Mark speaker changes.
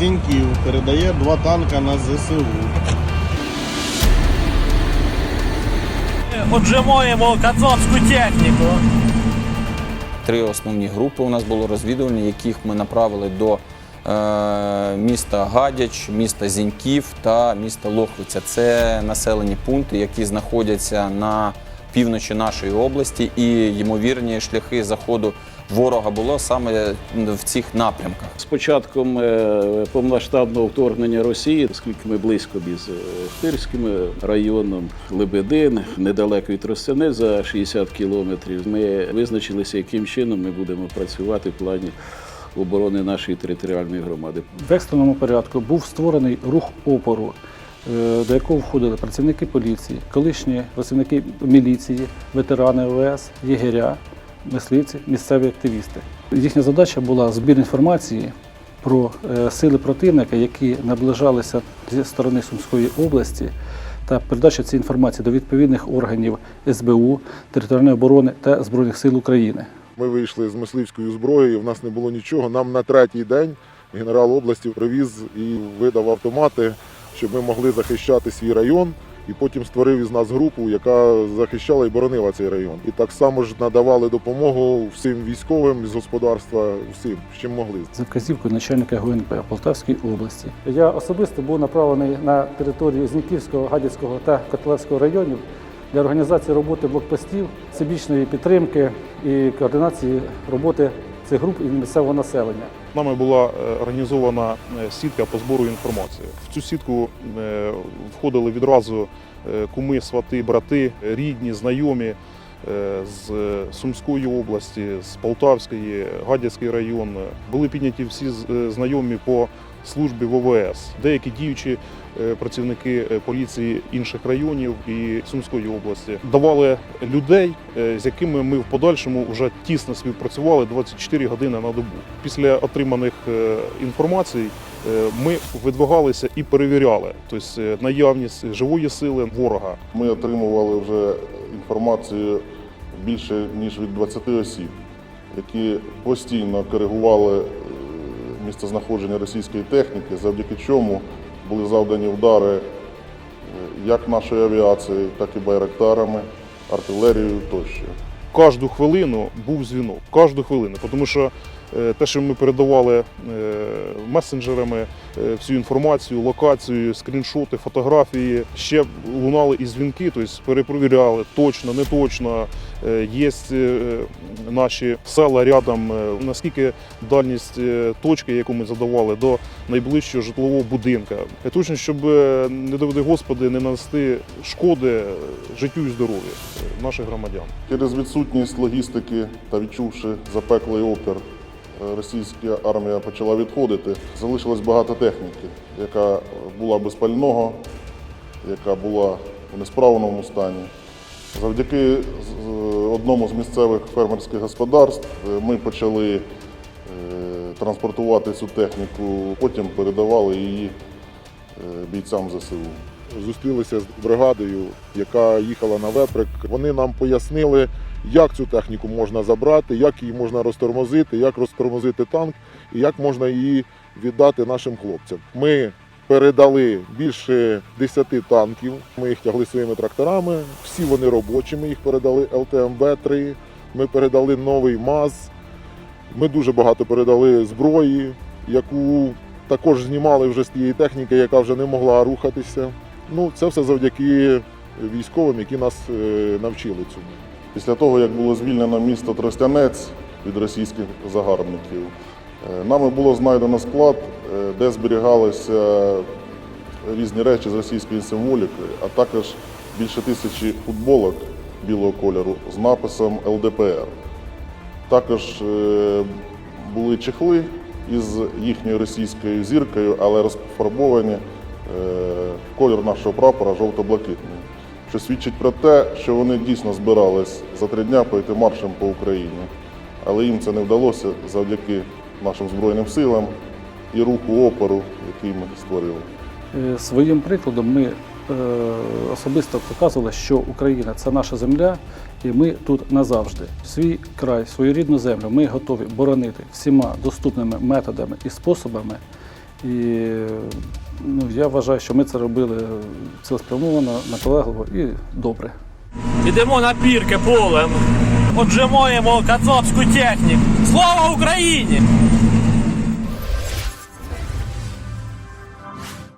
Speaker 1: Зіньків передає два танка на ЗСУ.
Speaker 2: Отжимаємо кацапську техніку.
Speaker 3: Три основні групи у нас було розвідувальні, яких ми направили до е, міста Гадяч, міста Зіньків та міста Лохвиця. Це населені пункти, які знаходяться на півночі нашої області, і ймовірні шляхи заходу ворога було саме в цих напрямках.
Speaker 4: З початком е, повномасштабного вторгнення Росії, оскільки ми близько із е, районом Лебедин, недалеко від Тростяни за 60 кілометрів, ми визначилися, яким чином ми будемо працювати в плані оборони нашої територіальної громади.
Speaker 5: В екстреному порядку був створений рух опору, е, до якого входили працівники поліції, колишні працівники міліції, ветерани ОВС, єгеря, мисливці, місцеві активісти. Їхня задача була збір інформації про е, сили противника, які наближалися зі сторони Сумської області, та передача цієї інформації до відповідних органів СБУ, територіальної оборони та Збройних сил України.
Speaker 6: Ми вийшли з мисливською зброєю, в нас не було нічого. Нам на третій день генерал області привіз і видав автомати, щоб ми могли захищати свій район. І потім створив із нас групу, яка захищала і боронила цей район. І так само ж надавали допомогу всім військовим з господарства, всім, з чим могли.
Speaker 5: за вказівкою начальника ГУНП Полтавської області. Я особисто був направлений на територію Зніківського, Гадяцького та Котлевського районів для організації роботи блокпостів, всебічної підтримки і координації роботи цих груп і місцевого населення.
Speaker 7: Нами була е, організована е, сітка по збору інформації. В цю сітку е, входили відразу куми, свати, брати, рідні, знайомі з Сумської області, з Полтавської, Гадяцький район. Були підняті всі е, знайомі по службі ВВС, деякі діючі е, працівники е, поліції інших районів і Сумської області давали людей, е, з якими ми в подальшому вже тісно співпрацювали 24 години на добу. Після отриманих е, інформацій е, ми видвигалися і перевіряли, тобто е, наявність живої сили ворога.
Speaker 6: Ми отримували вже інформацію більше ніж від 20 осіб, які постійно коригували е, місцезнаходження російської техніки, завдяки чому були завдані удари е, як нашої авіації, так і байрактарами, артилерією тощо.
Speaker 7: Кожну хвилину був дзвінок. Кожну хвилину, тому що те, що ми передавали е, месенджерами е, всю інформацію, локацію, скріншоти, фотографії, ще лунали і дзвінки, тобто перепровіряли точно, не точно. Е, Є е, наші села рядом, е, наскільки дальність е, точки, яку ми задавали, до найближчого житлового будинка. Е, Точно, щоб е, не доведи Господи, не нанести шкоди е, життю і здоров'ю е, наших громадян.
Speaker 6: Через відсутність логістики та відчувши запеклий опір, е, російська армія почала відходити. Залишилось багато техніки, яка була без пального, яка була в несправному стані. Завдяки одному з місцевих фермерських господарств е, ми почали е, транспортувати цю техніку, потім передавали її е, бійцям ЗСУ. Зустрілися з бригадою, яка їхала на веприк. Вони нам пояснили, як цю техніку можна забрати, як її можна розтормозити, як розтормозити танк і як можна її віддати нашим хлопцям. Ми передали більше 10 танків. Ми їх тягли своїми тракторами. Всі вони робочі. Ми їх передали ЛТМБ-3. Ми передали новий МАЗ. Ми дуже багато передали зброї, яку також знімали вже з тієї техніки, яка вже не могла рухатися. Ну, це все завдяки військовим, які нас е, навчили цьому. Після того, як було звільнено місто Тростянець від російських загарбників, е, нами було знайдено склад, е, де зберігалися різні речі з російською символікою, а також більше тисячі футболок білого кольору з написом ЛДПР. Також були чехли із їхньою російською зіркою, але розфарбовані колір нашого прапора жовто-блакитний, що свідчить про те, що вони дійсно збирались за три дня пройти маршем по Україні. Але їм це не вдалося завдяки нашим Збройним силам і руху опору, який ми створили.
Speaker 5: Е, Своїм прикладом ми е, особисто показували, що Україна це наша земля, і ми тут назавжди. Свій край, свою рідну землю ми готові боронити всіма доступними методами і способами. І ну, я вважаю, що ми це робили цілеспрямовано, наполегливо і добре.
Speaker 2: Ідемо на пірки полем. Отжимаємо кацапську техніку. Слава Україні!